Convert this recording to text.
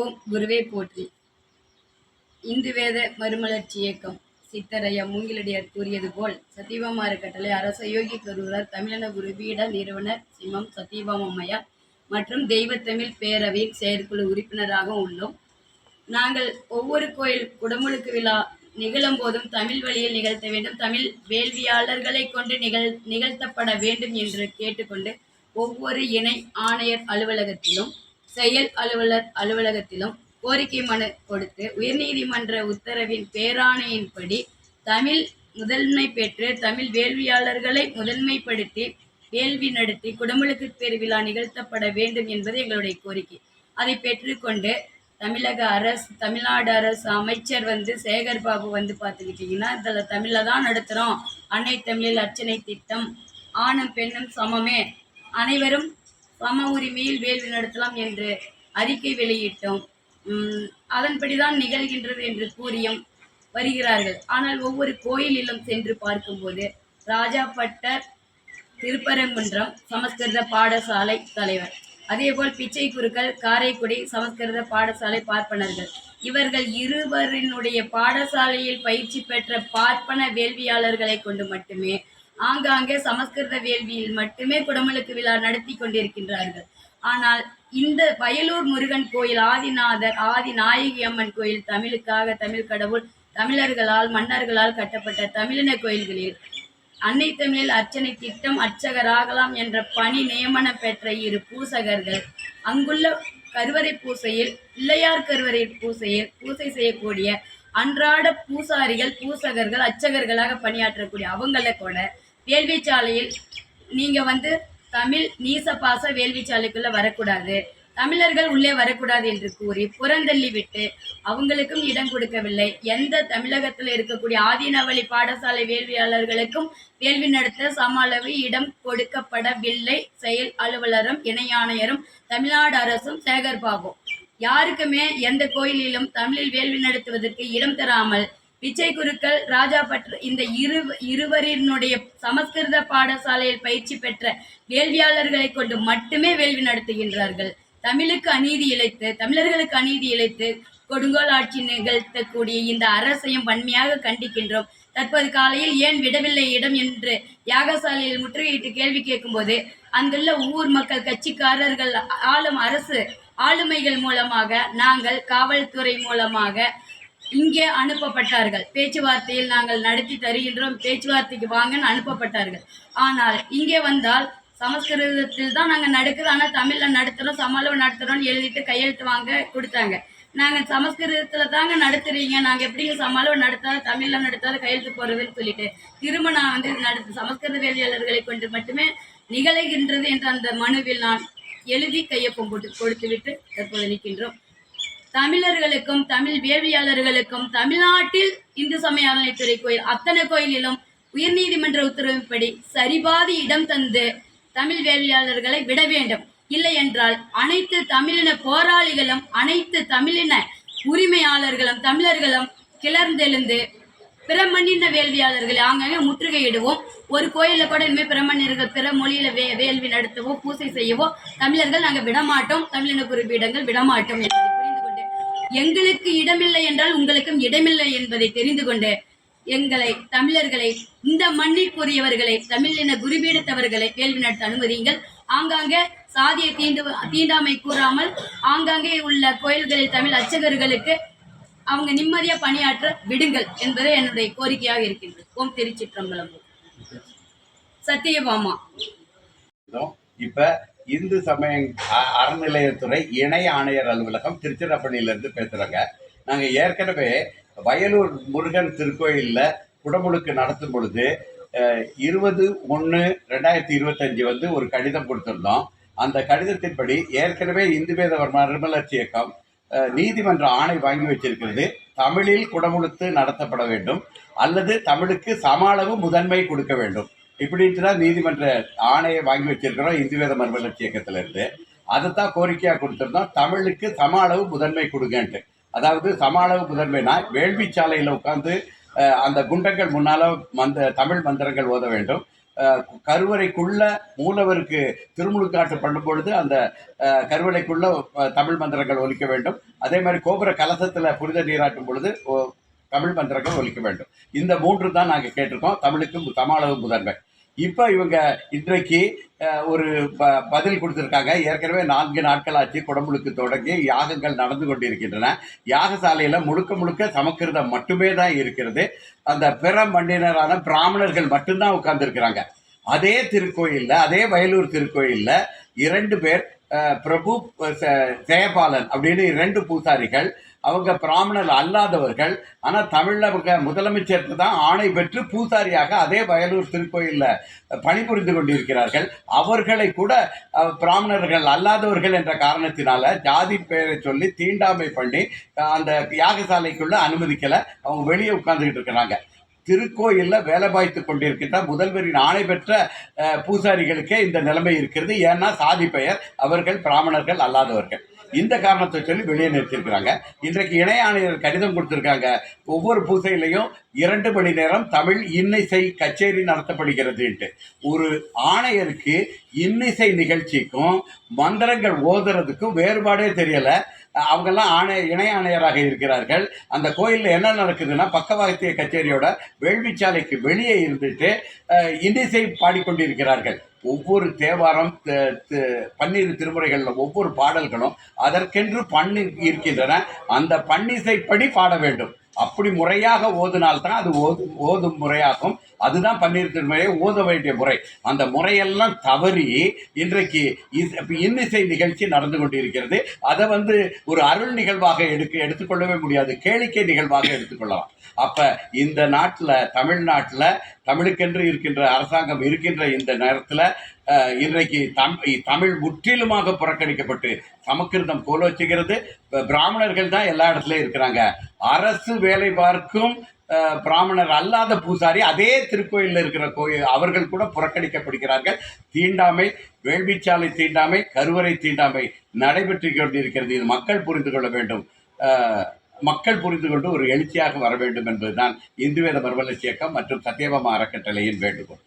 ஓம் குருவே போற்றி. இந்து வேத மறுமலர்ச்சி இயக்கம். சித்தரையா மூங்கிலடியார் கூறியது போல் சத்தியபாமாறு கட்டளை அரச யோகி கருவூரார் தமிழன குரு பீட நிறுவனர் சிம்மம் சத்தியபாமா மற்றும் தெய்வத்தமிழ் பேரவையின் செயற்குழு உறுப்பினராக உள்ளோம். நாங்கள் ஒவ்வொரு கோயில் குடமுழுக்கு விழா நிகழும் போதும் தமிழ் வழியில் நிகழ்த்த வேண்டும். தமிழ் வேள்வியாளர்களை கொண்டு நிகழ் நிகழ்த்தப்பட வேண்டும் என்று கேட்டுக்கொண்டு ஒவ்வொரு இணை ஆணையர் அலுவலகத்திலும் செயல் அலுவலர் அலுவலகத்திலும் கோரிக்கை மனு கொடுத்து உயர்நீதிமன்ற உத்தரவின் பேராணையின்படி தமிழ் முதன்மை பெற்று தமிழ் வேள்வியாளர்களை முதன்மைப்படுத்தி வேள்வி நடத்தி குடமுழுக்கு பெருவிழா நிகழ்த்தப்பட வேண்டும் என்பது எங்களுடைய கோரிக்கை. அதை பெற்றுக்கொண்டு தமிழக அரசு தமிழ்நாடு அரசு அமைச்சர் வந்து சேகர் பாபு வந்து பார்த்துக்கிட்டிங்கன்னா இதில் தமிழில் தான் நடத்துகிறோம். அன்னை தமிழில் அர்ச்சனை திட்டம் ஆணும் பெண்ணும் சமமே. அனைவரும் சம உரிமையில் வேள்வி நடத்தலாம் என்று அறிக்கை வெளியிட்டோம். உம், அதன்படிதான் நிகழ்கின்றது என்று கூறியும் வருகிறார்கள். ஆனால் ஒவ்வொரு கோயிலிலும் சென்று பார்க்கும்போது ராஜாபட்ட திருப்பரங்குன்றம் சமஸ்கிருத பாடசாலை தலைவர். அதேபோல் பிச்சை குருக்கள் காரைக்குடி சமஸ்கிருத பாடசாலை பார்ப்பனர்கள். இவர்கள் இருவரினுடைய பாடசாலையில் பயிற்சி பெற்ற பார்ப்பன வேள்வியாளர்களை கொண்டு மட்டுமே ஆங்காங்கே சமஸ்கிருத வேள்வியில் மட்டுமே குடமுழுக்கு விழா நடத்தி கொண்டிருக்கின்றார்கள். ஆனால் இந்த வயலூர் முருகன் கோயில் ஆதிநாதர் ஆதி நாயகி அம்மன் கோயில் தமிழுக்காக தமிழ் கடவுள் தமிழர்களால் மன்னர்களால் கட்டப்பட்ட தமிழின கோயில்களில் அன்னை தமிழில் அர்ச்சனை திட்டம் அர்ச்சகராகலாம் என்ற பணி நியமனம் பெற்ற இரு பூசகர்கள் அங்குள்ள கருவறை பூசையில் பிள்ளையார் கருவறை பூசையில் பூசை செய்யக்கூடிய அன்றாட பூசாரிகள் பூசகர்கள் அர்ச்சகர்களாக பணியாற்றக்கூடிய அவங்கள கூட வேள்விச்சாலையில் நீங்க வந்து தமிழ் நீசப்பாச வேள்விச்சாலைக்குள்ளே வரக்கூடாது. தமிழர்கள் உள்ளே வரக்கூடாது என்று கூறி புறந்தள்ளி விட்டு அவங்களுக்கும் இடம் கொடுக்கவில்லை. எந்த தமிழகத்தில் இருக்கக்கூடிய ஆதீனவழி பாடசாலை வேள்வியாளர்களுக்கும் வேள்வி நடத்த சம அளவு இடம் கொடுக்கப்படவில்லை. செயல் அலுவலரும் இணையாணையரும் தமிழ்நாடு அரசும் சேகர்பாபு யாருக்குமே எந்த கோயிலிலும் தமிழில் வேள்வி நடத்துவதற்கு இடம் தராமல் விஜய் குருக்கள் ராஜா பற்று இந்த இரு இருவரினுடைய சமஸ்கிருத பாடசாலையில் பயிற்சி பெற்ற வேள்வியாளர்களை கொண்டு மட்டுமே வேள்வி நடத்துகின்றார்கள். தமிழுக்கு அநீதி இழைத்து தமிழர்களுக்கு அநீதி இழைத்து கொடுங்கோல் ஆட்சி நிகழ்த்தக்கூடிய இந்த அரசையும் வன்மையாக கண்டிக்கின்றோம். தற்போது காலையில் ஏன் விடவில்லை இடம் என்று யாகசாலையில் முற்றுகையிட்டு கேள்வி கேட்கும்போது அங்குள்ள ஊர் மக்கள் கட்சிக்காரர்கள் ஆளும் அரசு ஆளுமைகள் மூலமாக நாங்கள் காவல்துறை மூலமாக இங்கே அனுப்பப்பட்டார்கள். பேச்சுவார்த்தையில் நாங்கள் நடத்தி தருகின்றோம். பேச்சுவார்த்தைக்கு வாங்கன்னு அனுப்பப்பட்டார்கள். ஆனால் இங்கே வந்தால் சமஸ்கிருதத்தில் தான் நாங்கள் நடக்குது. ஆனால் தமிழில் நடத்துகிறோம் சமாளம் நடத்துகிறோம்னு எழுதிட்டு கையெழுத்து வாங்க கொடுத்தாங்க. நாங்கள் சமஸ்கிருதத்தில் தாங்க நடத்துறீங்க. நாங்கள் எப்படிங்க சமாளம் நடத்தாத தமிழில் நடத்தாத கையெழுத்து போடுறதுன்னு சொல்லிட்டு திரும்ப நான் வந்து நடத்து சமஸ்கிருத வேலையாளர்களை கொண்டு மட்டுமே நிகழ்கின்றது என்ற அந்த மனுவில் நான் எழுதி கையொப்பம் போட்டு கொடுத்துவிட்டு தற்போது நிற்கின்றோம். தமிழர்களுக்கும் தமிழ் வேள்வியாளர்களுக்கும் தமிழ்நாட்டில் இந்து சமய அறநிலைத்துறை கோயில் அத்தனை கோயிலிலும் உயர்நீதிமன்ற உத்தரவின்படி சரிபாதி இடம் தந்து தமிழ் வேள்வியாளர்களை விட வேண்டும். இல்லை என்றால் அனைத்து தமிழின போராளிகளும் அனைத்து தமிழின உரிமையாளர்களும் தமிழர்களும் கிளர்ந்தெழுந்து பிரமணின வேள்வியாளர்களை ஆங்காங்கே முற்றுகையிடுவோம். ஒரு கோயிலில் கூட இனிமேல் பிற பிற மொழியில வே வேள்வி நடத்தவோ பூசை செய்யவோ தமிழர்கள் நாங்கள் விடமாட்டோம். தமிழின குறிப்பீடங்கள் விடமாட்டோம். என்பதை எங்களுக்கு இடமில்லை என்றால் உங்களுக்கும் இடமில்லை என்பதை தெரிந்து கொண்டு எங்களை தமிழர்களை இந்த மண்ணிற்குரியவர்களை தமிழின குருபீடத்தவர்களை கேள்வி நடத்த அனுமதியுங்கள். ஆங்காங்கே சாதியை தீண்டு தீண்டாமை கூறாமல் ஆங்காங்கே உள்ள கோயில்களில் தமிழ் அர்ச்சகர்களுக்கு அவங்க நிம்மதியா பணியாற்ற விடுங்கள் என்பது என்னுடைய கோரிக்கையாக இருக்கின்றது. ஓம் திருச்சிற்றம்பலம். சத்தியபாமா இருந்தோம். இப்ப இந்து சமய அ- அறநிலையத்துறை இணை ஆணையர் அலுவலகம் திருச்சிராப்பள்ளியிலேருந்து பேசுகிறோங்க நாங்கள் ஏற்கனவே வயலூர் முருகன் திருக்கோயிலில் குடமுழுக்கு நடத்தும் பொழுது இருபது ஒன்று ரெண்டாயிரத்தி இருபத்தஞ்சு வந்து ஒரு கடிதம் கொடுத்துருந்தோம். அந்த கடிதத்தின்படி ஏற்கனவே இந்து பேதவர் மறுமலர்ச்சி இயக்கம் நீதிமன்ற ஆணை வாங்கி வச்சிருக்கிறது. தமிழில் குடமுழுத்து நடத்தப்பட வேண்டும். அல்லது தமிழுக்கு சம அளவு முதன்மை கொடுக்க வேண்டும். இப்படின்ட்டு நீதிமன்ற ஆணையை வாங்கி வச்சிருக்கிறோம் இந்து வேத மறுமலர்ச்சி இயக்கத்துல இருந்து அதைத்தான் கோரிக்கையாக கொடுத்துருந்தோம். தமிழுக்கு சம அளவு முதன்மை கொடுங்கன்ட்டு. அதாவது சம அளவு முதன்மைனா வேள்விச்சாலையில் உட்காந்து அந்த குண்டங்கள் முன்னால மந்த தமிழ் மந்திரங்கள் ஓத வேண்டும். கருவறைக்குள்ள மூலவருக்கு திருமுழுக்காட்டு பண்ணும் பொழுது அந்த கருவறைக்குள்ள தமிழ் மந்திரங்கள் ஒலிக்க வேண்டும். அதே மாதிரி கோபுர கலசத்துல புனித நீராட்டும் பொழுது ஓ- தமிழ் மந்திரங்கள் ஒழிக்க வேண்டும். இந்த மூன்று தான் நாங்கள் கேட்டிருக்கோம். தமிழுக்கு தமிழகம் முதன்மை. இப்போ இவங்க இன்றைக்கு ஒரு ப பதில் கொடுத்துருக்காங்க. ஏற்கனவே நான்கு நாட்கள் ஆச்சு குடமுழுக்கு தொடங்கி யாகங்கள் நடந்து கொண்டிருக்கின்றன. யாகசாலையில் முழுக்க முழுக்க சமக்கிருதம் மட்டுமே தான் இருக்கிறது. அந்த பிற மண்ணினரான பிராமணர்கள் மட்டும்தான் உட்கார்ந்துருக்கிறாங்க. அதே திருக்கோயிலில் அதே வயலூர் திருக்கோயிலில் இரண்டு பேர் பிரபு ஜெயபாலன் அப்படின்னு இரண்டு பூசாரிகள் அவங்க பிராமணர் அல்லாதவர்கள். ஆனால் தமிழில் அவங்க முதலமைச்சருக்கு தான் ஆணை பெற்று பூசாரியாக அதே வயலூர் திருக்கோயிலில் பணிபுரிந்து கொண்டிருக்கிறார்கள். அவர்களை கூட பிராமணர்கள் அல்லாதவர்கள் என்ற காரணத்தினால ஜாதி பெயரை சொல்லி தீண்டாமை பண்ணி அந்த யாகசாலைக்குள்ள அனுமதிக்கலை. அவங்க வெளியே உட்கார்ந்துக்கிட்டு இருக்கிறாங்க. திருக்கோயிலில் வேலை பார்த்து கொண்டிருக்கின்ற முதல்வரின் ஆணை பெற்ற பூசாரிகளுக்கே இந்த நிலைமை இருக்கிறது. ஏன்னா சாதி பெயர் அவர்கள் பிராமணர்கள் அல்லாதவர்கள். இந்த காரணத்தை சொல்லி வெளியே நிறுத்தியிருக்கிறாங்க. இன்றைக்கு இணை ஆணையர் கடிதம் கொடுத்துருக்காங்க. ஒவ்வொரு பூசையிலையும் இரண்டு மணி நேரம் தமிழ் இன்னிசை கச்சேரி நடத்தப்படுகிறதுன்ட்டு. ஒரு ஆணையருக்கு இன்னிசை நிகழ்ச்சிக்கும் மந்திரங்கள் ஓதுறதுக்கும் வேறுபாடே தெரியலை. அவங்கெல்லாம் ஆணைய இணை ஆணையராக இருக்கிறார்கள். அந்த கோயிலில் என்ன நடக்குதுன்னா பக்கவாத்திய கச்சேரியோட வேள்விச்சாலைக்கு வெளியே இருந்துட்டு இன்னிசை பாடிக்கொண்டிருக்கிறார்கள். ஒவ்வொரு தேவாரம் பன்னீர் பன்னிரு திருமுறைகளில் ஒவ்வொரு பாடல்களும் அதற்கென்று பண்ணி இருக்கின்றன. அந்த பன்னிசைப்படி பாட வேண்டும். அப்படி முறையாக ஓதுனால்தான் அது ஓது ஓதும் முறையாகும். அதுதான் பன்னீர் திருமுறையை ஓத வேண்டிய முறை. அந்த முறையெல்லாம் தவறி இன்றைக்கு இஸ்- இன்னிசை நிகழ்ச்சி நடந்து கொண்டிருக்கிறது. அதை வந்து ஒரு அருள் நிகழ்வாக எடுக்க எடுத்துக்கொள்ளவே முடியாது. கேளிக்கை நிகழ்வாக எடுத்துக்கொள்ளலாம். அப்ப இந்த நாட்டில் தமிழ்நாட்டில் தமிழுக்கென்று இருக்கின்ற அரசாங்கம் இருக்கின்ற இந்த நேரத்தில் இன்றைக்கு தம் தமிழ் முற்றிலுமாக புறக்கணிக்கப்பட்டு சமக்கிருதம் கோலோச்சுகிறது. பிராமணர்கள் தான் எல்லா இடத்துலையும் இருக்கிறாங்க. அரசு வேலை பார்க்கும் பிராமணர் அல்லாத பூசாரி அதே திருக்கோயிலில் இருக்கிற கோயில் அவர்கள் கூட புறக்கணிக்கப்படுகிறார்கள். தீண்டாமை வேள்விச்சாலை தீண்டாமை கருவறை தீண்டாமை நடைபெற்று கொண்டிருக்கிறது. இது மக்கள் புரிந்து கொள்ள வேண்டும். மக்கள் புரிந்து கொண்டு ஒரு எழுச்சியாக வர வேண்டும் என்பதுதான் இந்துவேத வேத இயக்கம் மற்றும் சத்தியபாமா அறக்கட்டளையின் வேண்டுகோள்.